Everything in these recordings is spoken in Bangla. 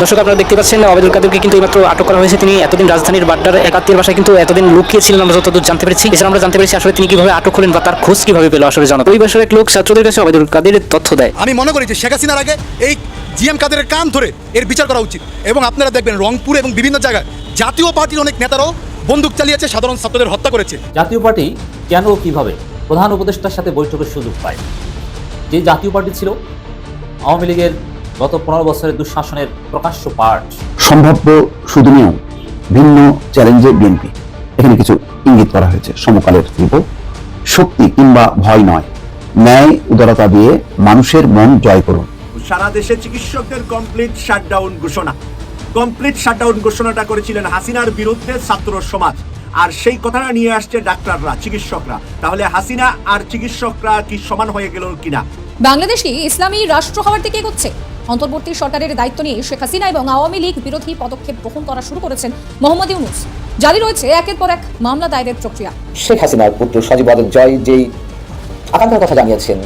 দর্শক আপনারা দেখতে পাচ্ছেন আবেদুল কাদেরকে কিন্তু এইমাত্র আটক করা হয়েছে। তিনি এতদিন রাজধানীর বাড্ডার একাত্তর বাসায় কিন্তু এতদিন লুকিয়ে ছিলেন আমরা যতদূর জানতে পেরেছি। এছাড়া আমরা জানতে পেরেছি আসলে তিনি কীভাবে আটক হলেন বা তার খোঁজ কীভাবে পেল আসলে জানা ওই বাসার এক লোক ছাত্রদের কাছে ওবায়দুল কাদের তথ্য দেয়। আমি মনে করি যে শেখ হাসিনার আগে এই জিএম কাদের কান ধরে এর বিচার করা উচিত। এবং আপনারা দেখবেন রংপুর এবং বিভিন্ন জায়গায় জাতীয় পার্টির অনেক নেতারাও বন্দুক চালিয়েছে সাধারণ ছাত্রদের হত্যা করেছে। জাতীয় পার্টি কেন ও কীভাবে প্রধান উপদেষ্টার সাথে বৈঠকের সুযোগ পায়? যে জাতীয় পার্টি ছিল আওয়ামী লীগের গত পনেরো বছরের দুঃশাসনের প্রকাশ্য পার্ট সম্ভাব্য শুধু নিয়েও ভিন্ন চ্যালেঞ্জে বিএনপি। এখানে কিছু ইঙ্গিত করা হয়েছে। সমকালের ধ্রুব শক্তি কিংবা ভয় নয়। ন্যায় উদারতা দিয়ে মানুষের মন জয় করুন। সারা দেশে চিকিৎসকদের কমপ্লিট শাটডাউন ঘোষণা। কমপ্লিট শাটডাউন ঘোষণাটা করেছিলেন হাসিনার বিরুদ্ধে ছাত্র সমাজ। আর সেই কথাটা নিয়ে আসছে ডাক্তাররা চিকিৎসকরা। তাহলে হাসিনা আর চিকিৎসকরা কি সমান হয়ে গেল কিনা? বাংলাদেশ কি ইসলামী রাষ্ট্র হওয়ার দিকে এগোচ্ছে। অন্তর্বর্তী সরকারের দায়িত্ব নিয়ে শেখ হাসিনা এবং আওয়ামী লীগ বিরোধী পদক্ষেপ গ্রহণ করা শুরু করেছেন মোহাম্মদ ইউনুস। জারি রয়েছে একের পর এক মামলা দায়েরের প্রক্রিয়া। শেখ হাসিনার পুত্র সজীব ওয়াজেদ জয় যেই আকাঙ্ক্ষার কথা জানিয়েছেন,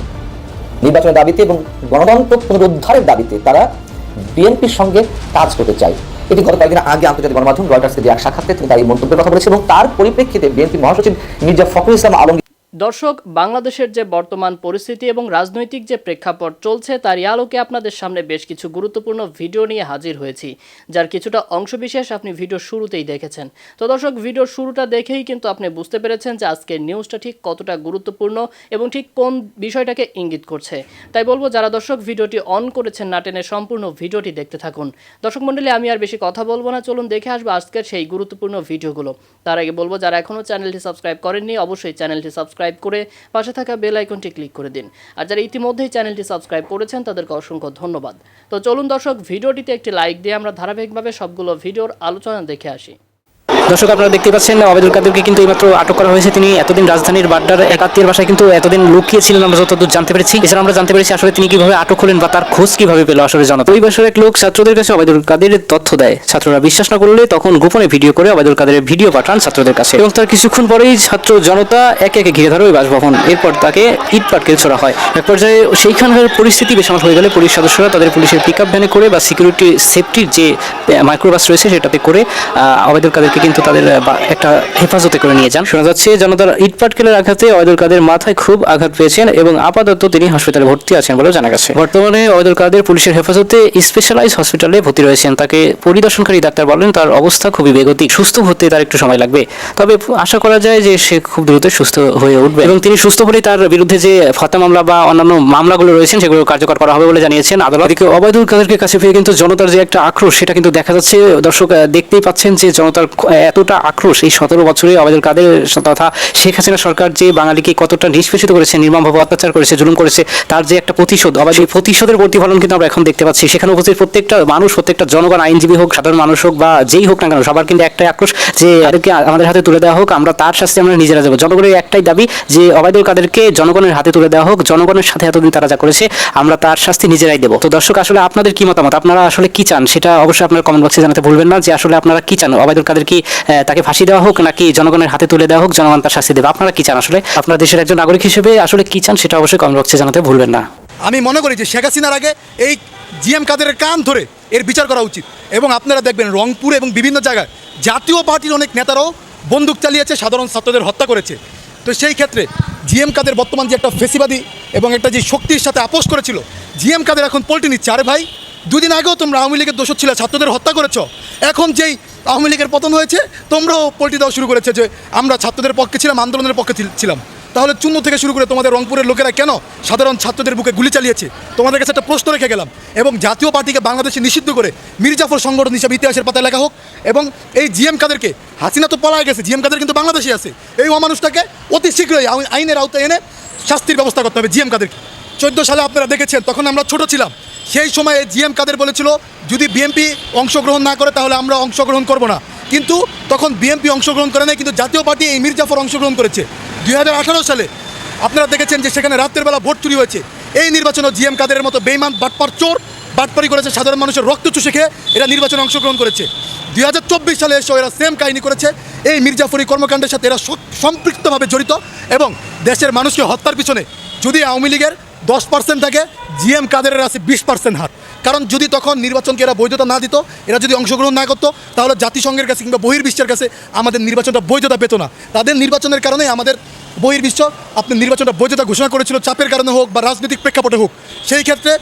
নির্বাচনের দাবিতে এবং গণতন্ত্র পুনরুদ্ধারের দাবিতে তারা বিএনপির সঙ্গে কাজ করতে চায়। এটি গত কয়েকদিন আগে আন্তর্জাতিক গণমাধ্যম রয়টার্সকে দেওয়া এক সাক্ষাৎকারে তিনি তার এই মন্তব্যের কথা বলেছেন এবং তার পরিপ্রেক্ষিতে বিএনপি মহাসচিব মির্জা ফখরুল ইসলাম আলমগীর দর্শক, বাংলাদেশের যে বর্তমান পরিস্থিতি এবং রাজনৈতিক যে প্রেক্ষাপট চলছে, তারই আলোকে আপনাদের সামনে বেশ কিছু গুরুত্বপূর্ণ ভিডিও নিয়ে হাজির হয়েছি, যার কিছুটা অংশবিশেষ আপনি ভিডিও শুরুতেই দেখেছেন। তো দর্শক ভিডিওর শুরুটা দেখেই কিন্তু আপনি বুঝতে পেরেছেন যে আজকের নিউজটা ঠিক কতটা গুরুত্বপূর্ণ এবং ঠিক কোন বিষয়টাকে ইঙ্গিত করছে। তাই বলব, যারা দর্শক ভিডিওটি অন করেছেন না টেনে সম্পূর্ণ ভিডিওটি দেখতে থাকুন। দর্শক মণ্ডলী, আমি আর বেশি কথা বলব না, চলুন দেখে আসব আজকের সেই গুরুত্বপূর্ণ ভিডিওগুলো। তার আগে বলব, যারা এখনও চ্যানেলটি সাবস্ক্রাইব করেননি, অবশ্যই চ্যানেলটি সাবস্ক্রাইব করে পাশে থাকা বেল আইকনটি ক্লিক করে দিন। আর যারা ইতিমধ্যেই চ্যানেলটি সাবস্ক্রাইব করেছেন, তাদেরকে অসংখ্য ধন্যবাদ। তো চলুন দর্শক, ভিডিওটিতে একটি লাইক দিয়ে আমরা ধারাবাহিকভাবে সবগুলো ভিডিওর আলোচনা দেখে আসি। দর্শক আপনারা দেখতে পাচ্ছেন আবেদুল কাদেরকে কিন্তু এইমাত্র আটক করা হয়েছে। তিনি এতদিন রাজধানীর বাড্ডার একাত্তর বাসায় কিন্তু এতদিন লুকিয়ে ছিলেন আমরা যতদূর জানতে পেরেছি। এছাড়া আমরা জানতে পেরেছি আসলে তিনি কীভাবে আটক হলেন বা তার খোঁজ কীভাবে পেল আসলে জানা। ওই বাসার এক লোক ছাত্রদের কাছে আবেদুল কাদের তথ্য দেয়। ছাত্ররা বিশ্বাস না করলে তখন গোপনে ভিডিও করে ওবায়দুল কাদের ভিডিও পাঠান ছাত্রদের কাছে। এবং তার কিছুক্ষণ পরেই ছাত্র জনতা একে একে ঘিরে ধরে ওই বাসভবন। এরপর তাকে ইট পাটকেল ছোড়া হয়। এক পর্যায়ে সেইখানকার পরিস্থিতি বেসামাল হয়ে গেলে পুলিশ সদস্যরা তাদের পুলিশের পিক আপ ভ্যানে করে বা সিকিউরিটি সেফটির যে মাইক্রোবাস রয়েছে সেটাতে করে আহ, ওবায়দুল কাদেরকে কিন্তু তাদের বা- একটা হেফাজতে করে নিয়ে যান। শোনা যাচ্ছে জনতার ইট পাটকেলের আঘাতে ওবায়দুল কাদের মাথায় খুব আঘাত পেয়েছেন এবং আপাতত তিনি হাসপাতালে ভর্তি আছেন বলেও জানা গেছে। বর্তমানে ওবায়দুল কাদের পুলিশের হেফাজতে স্পেশালাইজ হসপিটালে ভর্তি রয়েছেন। তাকে পরিদর্শনকারী ডাক্তার বলেন তার অবস্থা খুবই বেগতিক। সুস্থ হতে তার একটু সময় লাগবে। তবে আশা করা যায় যে সে খুব দ্রুত সুস্থ হয়ে উঠবে। এবং তিনি সুস্থ হলে তার বিরুদ্ধে যে ফতা মামলা বা অন্যান্য মামলাগুলো রয়েছেন সেগুলো কার্যকর করা হবে বলে জানিয়েছেন আদালত। এদিকে অবৈধুল কাদেরকে কাছে ফিরে কিন্তু জনতার যে একটা আক্রোশ সেটা কিন্তু দেখা যাচ্ছে। দর্শক দেখতেই পাচ্ছেন যে জনতার এতটা আক্রোশ এই সতেরো বছরে অবৈধুল কাদের তথা শেখ হাসিনা সরকার যে বাঙালিকে কতটা নিষ্পেষিত করেছে নির্মমভাবে অত্যাচার করেছে, জুলুম করেছে, তার যে একটা প্রতিশোধ, অবাধ সেই প্রতিশোধের প্রতিফলন কিন্তু আমরা এখন দেখতে পাচ্ছি। সেখানে উপস্থিত প্রত্যেকটা মানুষ, প্রত্যেকটা জনগণ, আইনজীবী হোক, সাধারণ মানুষ হোক বা যেই হোক না কেন, সবার কিন্তু একটাই আক্রোশ যে তাদেরকে আমাদের হাতে তুলে দেওয়া হোক, আমরা তার শাস্তি আমরা নিজেরা যাব জনগণের একটাই দাবি যে অবায়দুল কাদেরকে জনগণের হাতে তুলে দেওয়া হোক, জনগণের সাথে এতদিন তারা যা করেছে, আমরা তার শাস্তি নিজেরাই দেবো। তো দর্শক, আসলে আপনাদের কি মতামত? আপনারা আসলে কি চান? সেটা অবশ্যই আপনার কমেন্ট বক্সে জানাতে ভুলবেন না যে আসলে আপনারা কি চান? অবায়দুল কাদের কি তাকে ফাঁসি দেওয়া হোক নাকি জনগণের হাতে তুলে দেওয়া হোক, জনগণ তার শাস্তি দেবে। আপনারা কি চান আসলে? আপনার দেশের একজন নাগরিক হিসেবে আসলে কি চান সেটা অবশ্যই কমেন্ট বক্সে জানাতে ভুলবেন না। আমি মনে করি যে শেখ হাসিনার আগে এই জিএম কাদের কান ধরে এর বিচার করা উচিত। এবং আপনারা দেখবেন রংপুর এবং বিভিন্ন জায়গায় জাতীয় পার্টির অনেক নেতারাও বন্দুক চালিয়েছে, সাধারণ ছাত্রদের হত্যা করেছে। তো সেই ক্ষেত্রে জিএম কাদের বর্তমান যে একটা ফেসিবাদী এবং একটা যে শক্তির সাথে আপোষ করেছিল জিএম কাদের এখন পল্টি নিচ্ছে। আরে ভাই দুদিন আগেও তোমরা আওয়ামী লীগের দোষর ছিল, ছাত্রদের হত্যা করেছ। এখন যেই আওয়ামী লীগের পতন হয়েছে, তোমরাও পল্টি দেওয়া শুরু করেছে যে আমরা ছাত্রদের পক্ষে ছিলাম, আন্দোলনের পক্ষে ছিলাম। তাহলে চূন্য থেকে শুরু করে তোমাদের রংপুরের লোকেরা কেন সাধারণ ছাত্রদের বুকে গুলি চালিয়েছে? তোমাদের কাছে একটা প্রশ্ন রেখে গেলাম। এবং জাতীয় পার্টিকে বাংলাদেশে নিষিদ্ধ করে মির্জাফর সংগঠন হিসাবে ইতিহাসের পাতায় লেখা হোক, এবং এই জিএম কাদেরকে, হাসিনা তো পলায় গেছে, জিএম কাদের কিন্তু বাংলাদেশে আছে। এই অমানুষটাকে অতি শীঘ্রই আইন- আইনের আওতায় এনে শাস্তির ব্যবস্থা করতে হবে জিএম কাদেরকে। চোদ্দ সালে আপনারা দেখেছেন, তখন আমরা ছোট ছিলাম। সেই সময়ে জিএম কাদের বলেছিল, যদি বিএনপি অংশগ্রহণ না করে, তাহলে আমরা অংশগ্রহণ করব না। কিন্তু তখন বিএনপি অংশগ্রহণ করে নাই, কিন্তু জাতীয় পার্টি এই মির্জাফর অংশগ্রহণ করেছে। দুই হাজার আঠারো সালে আপনারা দেখেছেন যে সেখানে রাত্রের বেলা ভোট চুরি হয়েছে। এই নির্বাচনে জিএম কাদের মতো বেইমান, বাটপার চোর, বাটপারি করেছে সাধারণ মানুষের রক্ত চুষে খেয়ে এরা নির্বাচনে অংশগ্রহণ করেছে। দুই হাজার চব্বিশ সালে এসেও এরা সেম কাহিনী করেছে। এই মির্জাফরি কর্মকাণ্ডের সাথে এরা সম্পৃক্তভাবে জড়িত এবং দেশের মানুষকে হত্যার পিছনে যদি আওয়ামী লীগের দশ পার্সেন্ট থাকে, জিএম কাদেরের আছে বিশ পার্সেন্ট হাত কারণ যদি তখন নির্বাচনকে এরা বৈধতা না দিত, এরা যদি অংশগ্রহণ না করতো, তাহলে জাতিসংঘের কাছে কিংবা বহির্বিশ্বের কাছে আমাদের নির্বাচনটা বৈধতা পেত না। তাদের নির্বাচনের কারণে আমাদের বহির্বিশ্ব আপনার নির্বাচনটা বৈধতা ঘোষণা করেছিল, চাপের কারণে হোক বা রাজনৈতিক প্রেক্ষাপটে হোক। সেই ক্ষেত্রে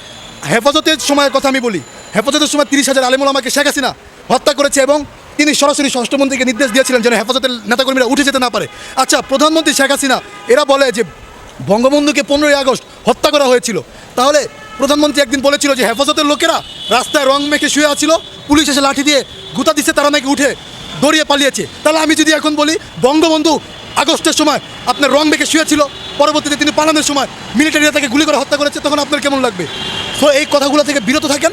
হেফাজতের সময়ের কথা আমি বলি, হেফাজতের সময় তিরিশ হাজার আলিমুল আমাকে শেখ হাসিনা হত্যা করেছে এবং তিনি সরাসরি স্বরাষ্ট্রমন্ত্রীকে নির্দেশ দিয়েছিলেন যেন হেফাজতের নেতাকর্মীরা উঠে যেতে না পারে। আচ্ছা প্রধানমন্ত্রী শেখ হাসিনা, এরা বলে যে বঙ্গবন্ধুকে পনেরোই আগস্ট হত্যা করা হয়েছিল। তাহলে প্রধানমন্ত্রী একদিন বলেছিল যে হেফাজতের লোকেরা রাস্তায় রং মেখে শুয়ে আছিল, পুলিশ এসে লাঠি দিয়ে গুতা দিচ্ছে তারা নাকি উঠে দৌড়িয়ে পালিয়েছে। তাহলে আমি যদি এখন বলি, বঙ্গবন্ধু আগস্টের সময় আপনার রং মেখে শুয়েছিল, পরবর্তীতে তিনি পালানোর সময় মিলিটারিরা তাকে গুলি করে হত্যা করেছে, তখন আপনার কেমন লাগবে? সো এই কথাগুলো থেকে বিরত থাকেন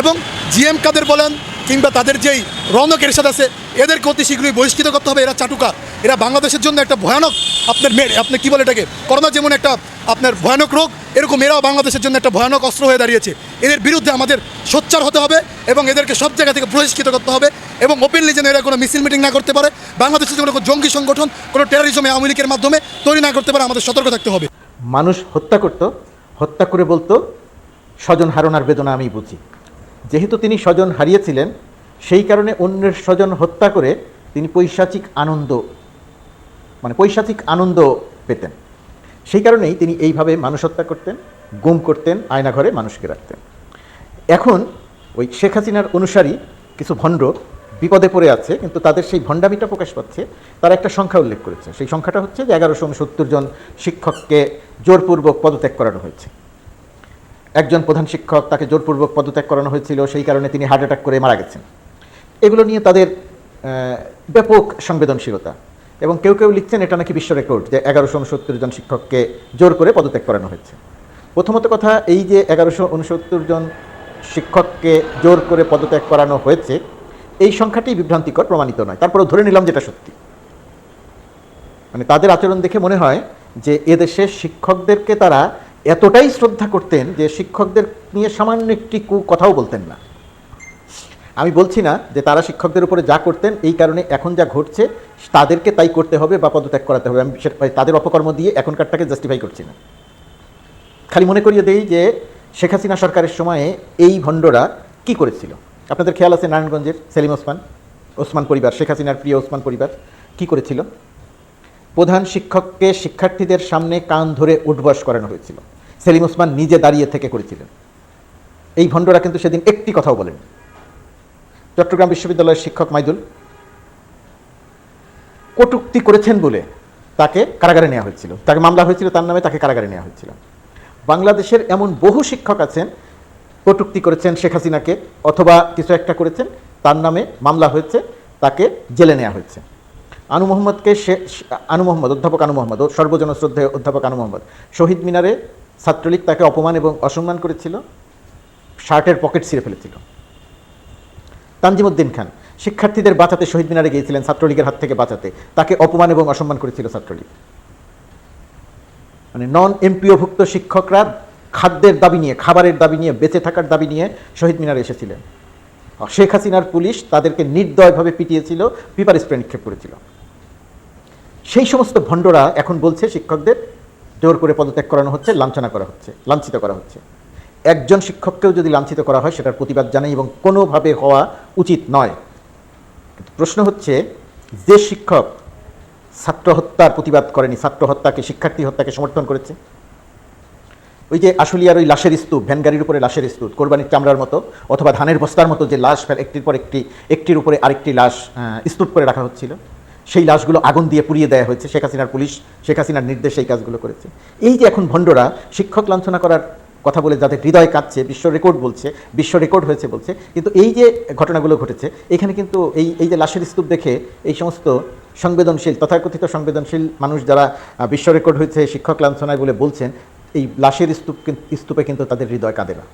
এবং জিএম কাদের বলেন কিংবা তাদের যেই রৌনক এরশাদ আছে, এদেরকে অতি শীঘ্রই বহিষ্কৃত করতে হবে। এরা চাটুকা। এরা বাংলাদেশের জন্য একটা ভয়ানক আপনার মে আপনি কী বলে এটাকে? করোনা যেমন একটা আপনার ভয়ানক রোগ, এরকম এরাও বাংলাদেশের জন্য একটা ভয়ানক অস্ত্র হয়ে দাঁড়িয়েছে। এদের বিরুদ্ধে আমাদের সোচ্চার হতে হবে এবং এদেরকে সব জায়গা থেকে বহিষ্কৃত করতে হবে এবং ওপেনলি যেন এরা কোনো মিছিল মিটিং না করতে পারে। বাংলাদেশের জন্য কোনো জঙ্গি সংগঠন, কোনো টেরারিজম আওয়ামী লীগের মাধ্যমে তৈরি না করতে পারে, আমাদের সতর্ক থাকতে হবে। মানুষ হত্যা করত, হত্যা করে বলতো, স্বজন হারানোর বেদনা আমি বুঝি। যেহেতু তিনি স্বজন হারিয়েছিলেন, সেই কারণে অন্যের স্বজন হত্যা করে তিনি পৈশাচিক আনন্দ মানে পৈশাচিক আনন্দ পেতেন। সেই কারণেই তিনি এইভাবে মানুষ হত্যা করতেন, গুম করতেন আয়নাঘরে মানুষকে রাখতেন। এখন ওই শেখ হাসিনার অনুসারী কিছু ভণ্ড বিপদে পড়ে আছে, কিন্তু তাদের সেই ভণ্ডামিটা প্রকাশ পাচ্ছে, তারা একটা সংখ্যা উল্লেখ করেছে। সেই সংখ্যাটা হচ্ছে যে এগারোশো জন শিক্ষককে জোরপূর্বক পদত্যাগ করানো হয়েছে। একজন প্রধান শিক্ষক তাকে জোরপূর্বক পদত্যাগ করানো হয়েছিল, সেই কারণে তিনি হার্ট অ্যাটাক করে মারা গেছেন। এগুলো নিয়ে তাদের ব্যাপক সংবেদনশীলতা। এবং কেউ কেউ লিখছেন এটা নাকি বিশ্ব রেকর্ড যে এগারোশো উনসত্তর জন শিক্ষককে জোর করে পদত্যাগ করানো হয়েছে। প্রথমত কথা, এই যে এগারোশো উনসত্তর জন শিক্ষককে জোর করে পদত্যাগ করানো হয়েছে, এই সংখ্যাটি বিভ্রান্তিকর, প্রমাণিত নয়। তারপরেও ধরে নিলাম যেটা সত্যি। মানে তাদের আচরণ দেখে মনে হয় যে এদেশের শিক্ষকদেরকে তারা এতটাই শ্রদ্ধা করতেন যে শিক্ষকদের নিয়ে সামান্য একটি কু কথাও বলতেন না। আমি বলছি না যে তারা শিক্ষকদের উপরে যা করতেন, এই কারণে এখন যা ঘটছে, তাদেরকে তাই করতে হবে বা পদত্যাগ করাতে হবে। আমি সেটা- তাদের অপকর্ম দিয়ে এখনকারটাকে জাস্টিফাই করছি না। খালি মনে করিয়ে দেই যে শেখ হাসিনা সরকারের সময়ে এই ভণ্ডরা কি করেছিল? আপনাদের খেয়াল আছে নারায়ণগঞ্জের সেলিম ওসমান? ওসমান পরিবার, শেখ হাসিনার প্রিয় ওসমান পরিবার, কি করেছিল? প্রধান শিক্ষককে শিক্ষার্থীদের সামনে কান ধরে উঠবাস করানো হয়েছিল। সেলিম ওসমান নিজে দাঁড়িয়ে থেকে করেছিলেন। এই ভণ্ডরা কিন্তু সেদিন একটি কথাও বলেন চট্টগ্রাম বিশ্ববিদ্যালয়ের শিক্ষক মাইদুল কটুক্তি করেছেন বলে তাকে কারাগারে নেওয়া হয়েছিল। তাকে মামলা হয়েছিল, তার নামে তাকে কারাগারে নেওয়া হয়েছিল। বাংলাদেশের এমন বহু শিক্ষক আছেন, কটুক্তি করেছেন শেখ হাসিনাকে, অথবা কিছু একটা করেছেন, তার নামে মামলা হয়েছে, তাকে জেলে নেওয়া হয়েছে। আনু মোহাম্মদকে সে আনু মোহাম্মদ, অধ্যাপক আনু মোহাম্মদ, ও সর্বজন অধ্যাপক আনু মোহাম্মদ, শহীদ মিনারে ছাত্রলীগ তাকে অপমান এবং অসম্মান করেছিল, শার্টের পকেট ছিঁড়ে ফেলেছিল। তানজিমুদ্দিন খান, শিক্ষার্থীদের বাঁচাতে শহীদ মিনারে গিয়েছিলেন, ছাত্রলীগের হাত থেকে বাঁচাতে। তাকে অপমান এবং অসম্মান করেছিল ছাত্রলীগ। মানে নন এমপিওভুক্ত শিক্ষকরা খাদ্যের দাবি নিয়ে, খাবারের দাবি নিয়ে, বেঁচে থাকার দাবি নিয়ে শহীদ মিনারে এসেছিলেন। শেখ হাসিনার পুলিশ তাদেরকে নির্দয়ভাবে পিটিয়েছিল, পিপার স্প্রে নিক্ষেপ করেছিল। সেই সমস্ত ভণ্ডরা এখন বলছে শিক্ষকদের জোর করে পদত্যাগ করানো হচ্ছে, লাঞ্ছনা করা হচ্ছে, লাঞ্ছিত করা হচ্ছে। একজন শিক্ষককেও যদি লাঞ্ছিত করা হয়, সেটার প্রতিবাদ জানাই এবং কোনোভাবে হওয়া উচিত নয়। কিন্তু প্রশ্ন হচ্ছে, যে শিক্ষক ছাত্র হত্যার প্রতিবাদ করেনি, ছাত্র হত্যাকে, শিক্ষার্থী হত্যাকে সমর্থন করেছে? ওই যে আশুলিয়ার ওই লাশের স্তূপ, ভ্যান গাড়ির উপরে লাশের স্তূপ, কোরবানির চামড়ার মতো অথবা ধানের বস্তার মতো যে লাশ একটির পর একটি, একটির উপরে আরেকটি লাশ স্তূপ করে রাখা হচ্ছিল। সেই লাশগুলো আগুন দিয়ে পুড়িয়ে দেওয়া হয়েছে। শেখ হাসিনার পুলিশ, শেখ হাসিনার নির্দেশে এই কাজগুলো করেছে। এই যে এখন ভণ্ডরা শিক্ষক লাঞ্ছনা করার কথা বলে যাদের হৃদয় কাঁদছে বিশ্ব রেকর্ড বলছে, বিশ্ব রেকর্ড হয়েছে বলছে, কিন্তু এই যে ঘটনাগুলো ঘটেছে, এখানে কিন্তু এই এই যে লাশের স্তূপ দেখে এই সমস্ত সংবেদনশীল, তথাকথিত সংবেদনশীল মানুষ যারা বিশ্ব রেকর্ড হয়েছে, শিক্ষক লাঞ্ছনায় বলে বলছেন, এই লাশের স্তূপ স্তূপে কিন্তু তাদের হৃদয় কাঁদে না।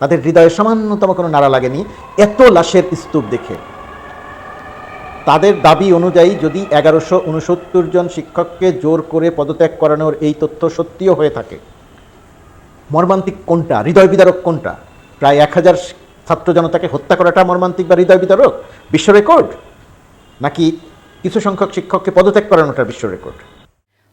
তাদের হৃদয়ে সামান্যতম কোনো নাড়া লাগেনি। এত লাশের স্তূপ দেখে তাদের দাবি অনুযায়ী যদি এগারোশো উনসত্তর জন শিক্ষককে জোর করে পদত্যাগ করানোর এই তথ্য সত্যিও হয়ে থাকে। মর্মান্তিক কোনটা? হৃদয় বিদারক কোনটা? প্রায় এক হাজার ছাত্র জনতাকে হত্যা করাটা মর্মান্তিক বা হৃদয় বিদারক? বিশ্ব রেকর্ড? নাকি কিছু সংখ্যক শিক্ষককে পদত্যাগ করানোটা বিশ্ব রেকর্ড?